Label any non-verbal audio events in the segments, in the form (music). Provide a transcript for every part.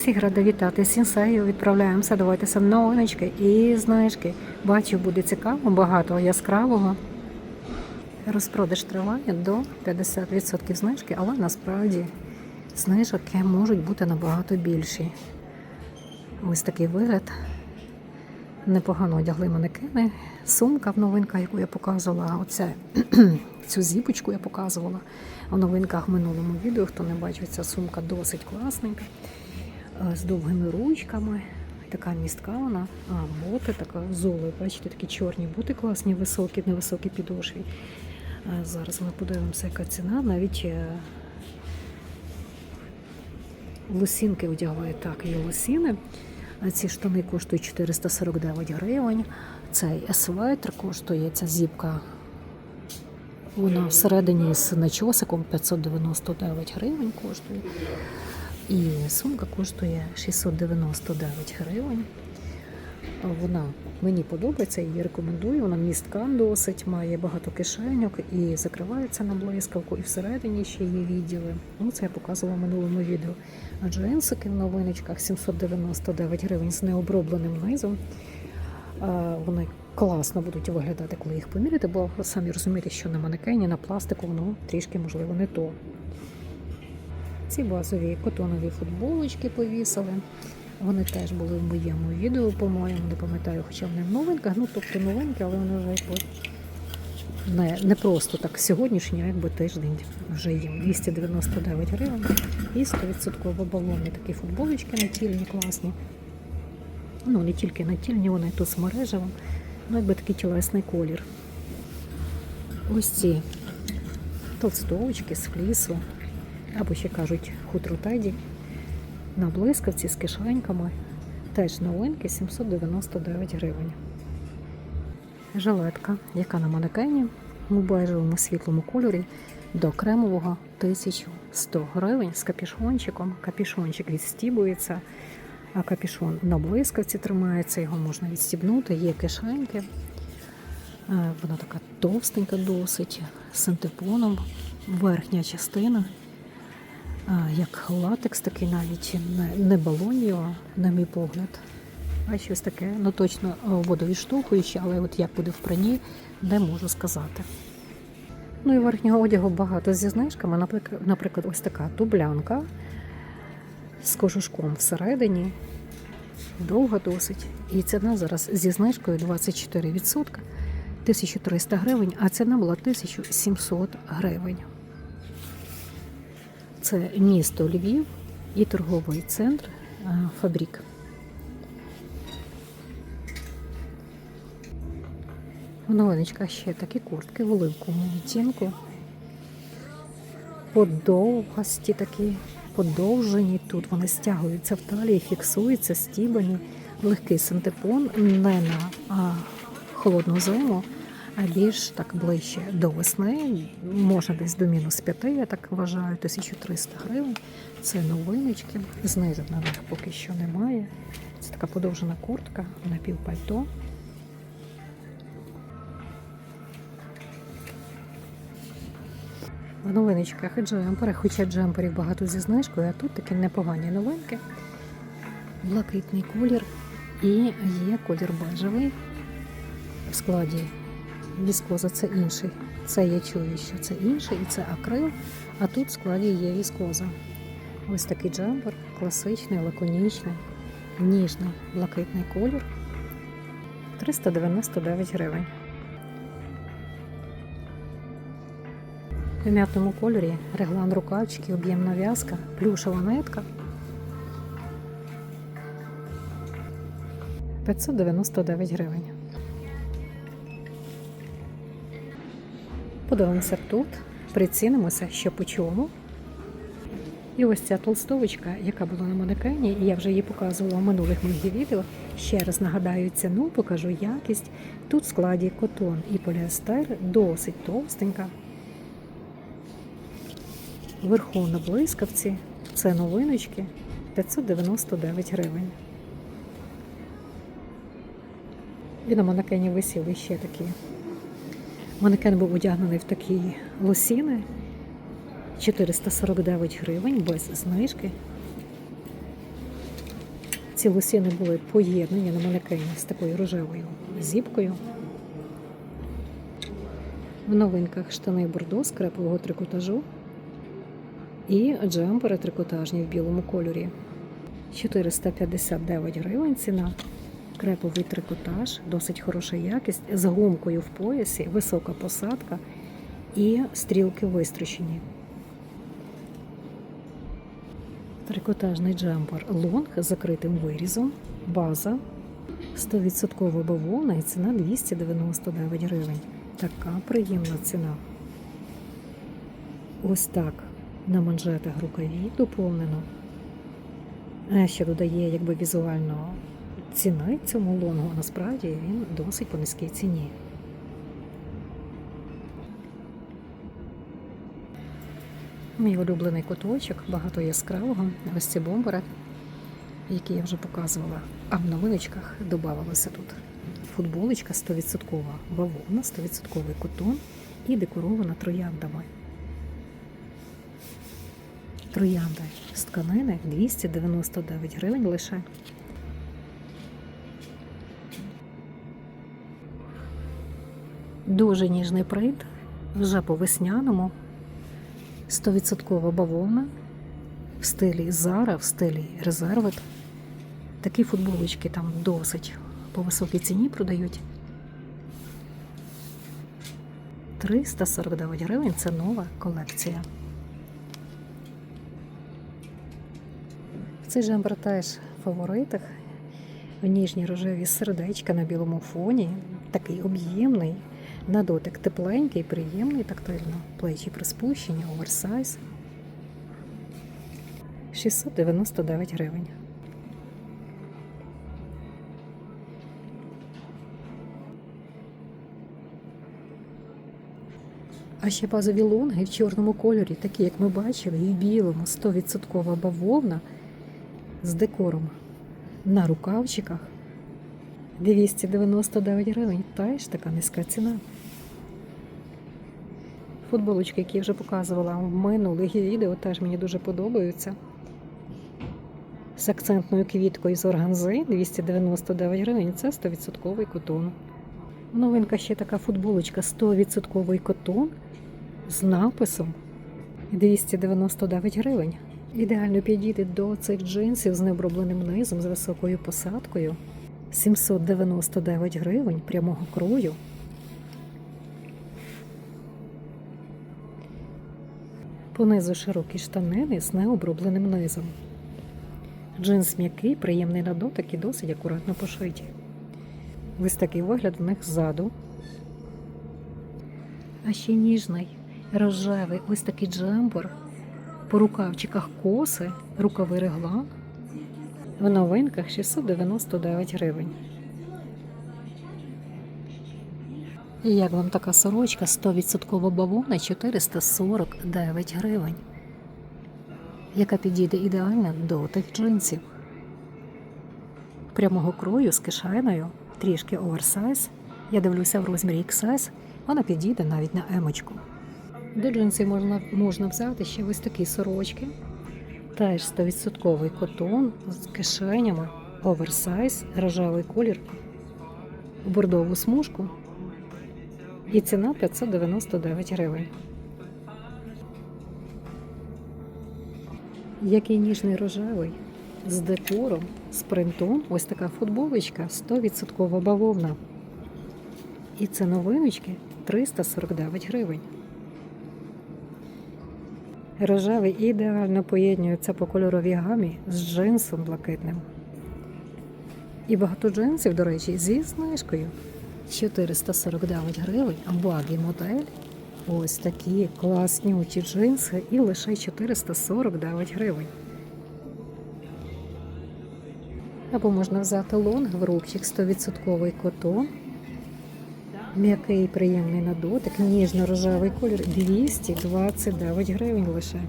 Всіх рада вітати сінсею. Відправляємося. Давайте новиночки і знижки. Бачу, буде цікаво, багато яскравого. Розпродаж триває до 50% знижки, але насправді знижки можуть бути набагато більші. Ось такий вигляд. Непогано одягли манекени. Сумка в новинках, яку я показувала. Оце (clears throat) цю зіпочку я показувала в новинках в минулому відео. Хто не бачив, ця сумка досить класненька. Е, З довгими ручками. Така містка вона. А, боти, така золи. Бачите, такі чорні боти класні, високі, невисокі підошві. Зараз ми подивимося, яка ціна. Навіть е, лосінки одягли так, є лосіни. Ці штани коштують 449 гривень. Цей светр коштує ця зіпка. Вона всередині з начосиком 599 гривень коштує. І сумка коштує 699 гривень. Вона мені подобається, її рекомендую. Вона містка досить, має багато кишеньок і закривається на блискавку, і всередині ще є відділи. Ну, це я показувала в минулому відео. А джинсики в новиночках 799 гривень з необробленим низом. Вони класно будуть виглядати, коли їх поміряти, бо самі розумієте, що на манекені, на пластику воно трішки, можливо, не то. Ці базові котонові футболочки повісили. Вони теж були в моєму відео, по-моєму, не пам'ятаю, хоча вони в новинках. Ну, тобто новинки, але вони вже не, не просто так сьогоднішні, а якби тиждень вже їм 299 гривень. І 100% балонні такі футболочки натільні, класні. Ну, не тільки натільні, вони тут з мережевим, ну якби такий тілесний колір. Ось ці толстовочки з флісу, або ще кажуть хутро теді на блискавці з кишеньками. Теж новинки 799 гривень. Жилетка, яка на манекені у бежевому світлому кольорі до кремового 1100 гривень з капішончиком. Капішончик відстібується, а капішон на блискавці тримається, його можна відстібнути, є кишеньки. Е, Вона така товстенька досить, з синтепоном, верхня частина як латекс такий навіть не, не балонів, на мій погляд. А щось таке, ну точно е, водовідштовхуюче, але от як буде в прані, не можу сказати. Ну і верхнього одягу багато зі знижками. Наприклад, ось така тублянка з кожушком всередині. Довга досить. І ціна зараз зі знижкою 24%, 1300 гривень, а ціна була 1700 гривень. Це місто Львів і торговий центр е, Фабрік. В новиночках ще такі куртки в оливковому відтінку. Подовгості такі, подовжені. Тут вони стягуються в талії, фіксуються, стібані, легкий синтепон, не на а, холодну зиму, а більш так ближче до весни. Можна десь до мінус 5, я так вважаю, 1300 гривень. Це новиночки. Знижок на них поки що немає. Це така подовжена куртка, напівпальто. В новиночках і джемпери, хоча джемперів багато зі знижкою, а тут такі непогані новинки. Блакитний колір і є колір бежевий. В складі віскоза це інший. Це я чую, що це інший, і це акрил, а тут в складі є віскоза. Ось такий джемпер, класичний, лаконічний, ніжний блакитний колір. 399 гривень. В м'ятному кольорі реглан рукавчики, об'ємна в'язка, плюшева нитка. 599 гривень. Подивимося тут, прицінимося, що по чому. І ось ця толстовочка, яка була на манекені, я вже її показувала в минулих моїх відео. Ще раз нагадаю ціну, покажу якість. Тут в складі котон і поліестер досить товстенька. Вверху на блискавці. Це новиночки 599 гривень. І на манекені висіли ще такі. Манекен був одягнений в такі лосіни 449 гривень без знижки. Ці лосіни були поєднані на манекені з такою рожевою зіпкою. В новинках штани бордо з крепового трикотажу і джемпери трикотажні в білому кольорі. 459 гривень ціна. Креповий трикотаж, досить хороша якість, з гумкою в поясі, висока посадка і стрілки вистрочені. Трикотажний джемпер лонг з закритим вирізом, база 100% бавовна і ціна 299 гривень. Така приємна ціна. Ось так на манжетах рукаві доповнено. Ще додає якби візуально ціни цьому лонгу, насправді він досить по низькій ціні. Мій улюблений куточок, багато яскравого, ось ці бомбери, які я вже показувала. А в новиночках додавалося тут футболочка 100% бавовна, 100% котон і декорована трояндами. Троянди з тканини 299 гривень лише. Дуже ніжний принт, вже по весняному. 100% бавовна в стилі Zara, в стилі Reserved. Такі футболочки там досить по високій ціні продають. 349 гривень це нова колекція. Цей жембер теж в фаворитах. В ніжній рожеві сердечка на білому фоні. Такий об'ємний, на дотик тепленький, приємний тактильно. Плечі приспущені, оверсайз. 699 гривень. А ще базові лонги в чорному кольорі, такі, як ми бачили, і в білому 100% бавовна з декором на рукавчиках 299 гривень. Теж така низька ціна. Футболочки, які я вже показувала в минулих відео, теж мені дуже подобаються. З акцентною квіткою з органзи 299 гривень. Це 100% котон. Новинка ще така футболочка 100% котон з написом 299 гривень. Ідеально підійде до цих джинсів з необробленим низом, з високою посадкою. 799 гривень прямого крою. Понизу широкі штанини з необробленим низом. Джинс м'який, приємний на дотик і досить акуратно пошиті. Ось такий вигляд в них ззаду. А ще ніжний, рожевий, ось такий джемпер. По рукавчиках коси, рукавий реглан. В новинках 699 гривень. І як вам така сорочка 100% бавовна 449 гривень, яка підійде ідеально до тих джинсів. Прямого крою з кишайною, трішки оверсайз. Я дивлюся в розмірі XS, вона підійде навіть на емочку. До джинсів можна, можна взяти ще ось такі сорочки. Теж 100% котон з кишенями, оверсайз, рожевий колір, бордову смужку. І ціна 599 гривень. Який ніжний рожевий з декором, з принтом. Ось така футболочка 100% бавовна. І це новиночки 349 гривень. Рожевий ідеально поєднується по кольоровій гамі з джинсом блакитним. І багато джинсів, до речі, зі знижкою. 449 гривень, багі модель. Ось такі класнючі джинси і лише 449 гривень. Або можна взяти лонг в рубчик 100% котон. М'який приємний на дотик, ніжно-рожевий колір 229 гривень лише.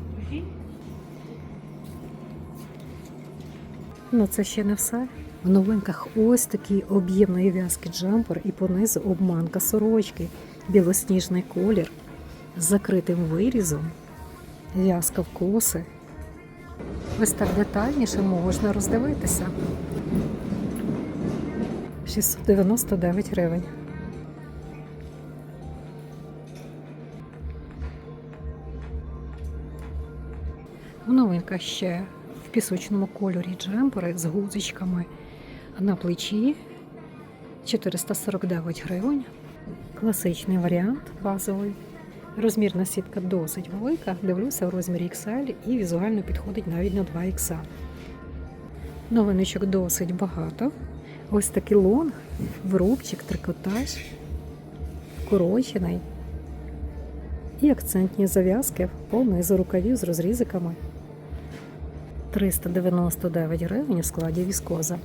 Ну це ще не все. В новинках ось такий об'ємної в'язки джампер і понизу обманка сорочки, білосніжний колір з закритим вирізом, в'язка в коси. Ось так детальніше можна роздивитися. 699 гривень. В ще в пісочному кольорі джемпери з гузичками на плечі 449 гривень. Класичний варіант базовий. Розмірна сітка досить велика. Дивлюся в розмірі XL і візуально підходить навіть на 2 XL. Новиночок досить багато. Ось такий лонг, виробчик, трикотаж, вкорочений. І акцентні зав'язки по низу рукавів з розрізиками. 399 гривень у складі віскоза.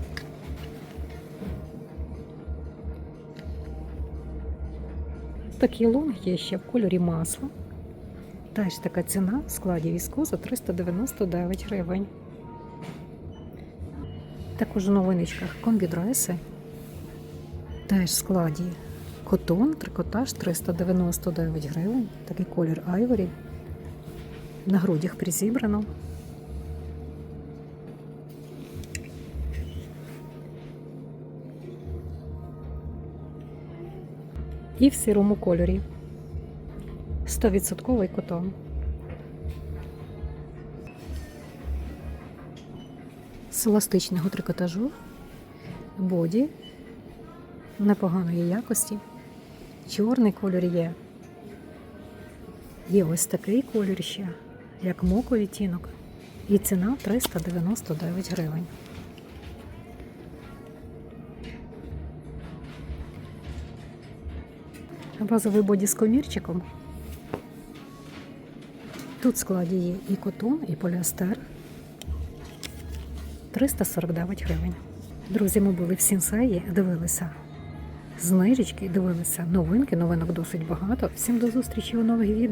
Такий лонг є ще в кольорі масла. Теж така ціна в складі віскоза 399 гривень. Також у новиночках комбідреси. Теж в складі котон, трикотаж 399 гривень. Такий колір айворі. На грудях призібрано. І в сірому кольорі. 100% котон. З еластичного трикотажу, боді непоганої якості. Чорний кольор є. Є ось такий колір ще, як моко відтінок. І ціна 399 гривень. Базовий боді з комірчиком. Тут в складі є і котон, і поліастер. 349 гривень. Друзі, ми були в Сінсеї, дивилися знижечки, дивилися новинки. Новинок досить багато. Всім до зустрічі у нових відео.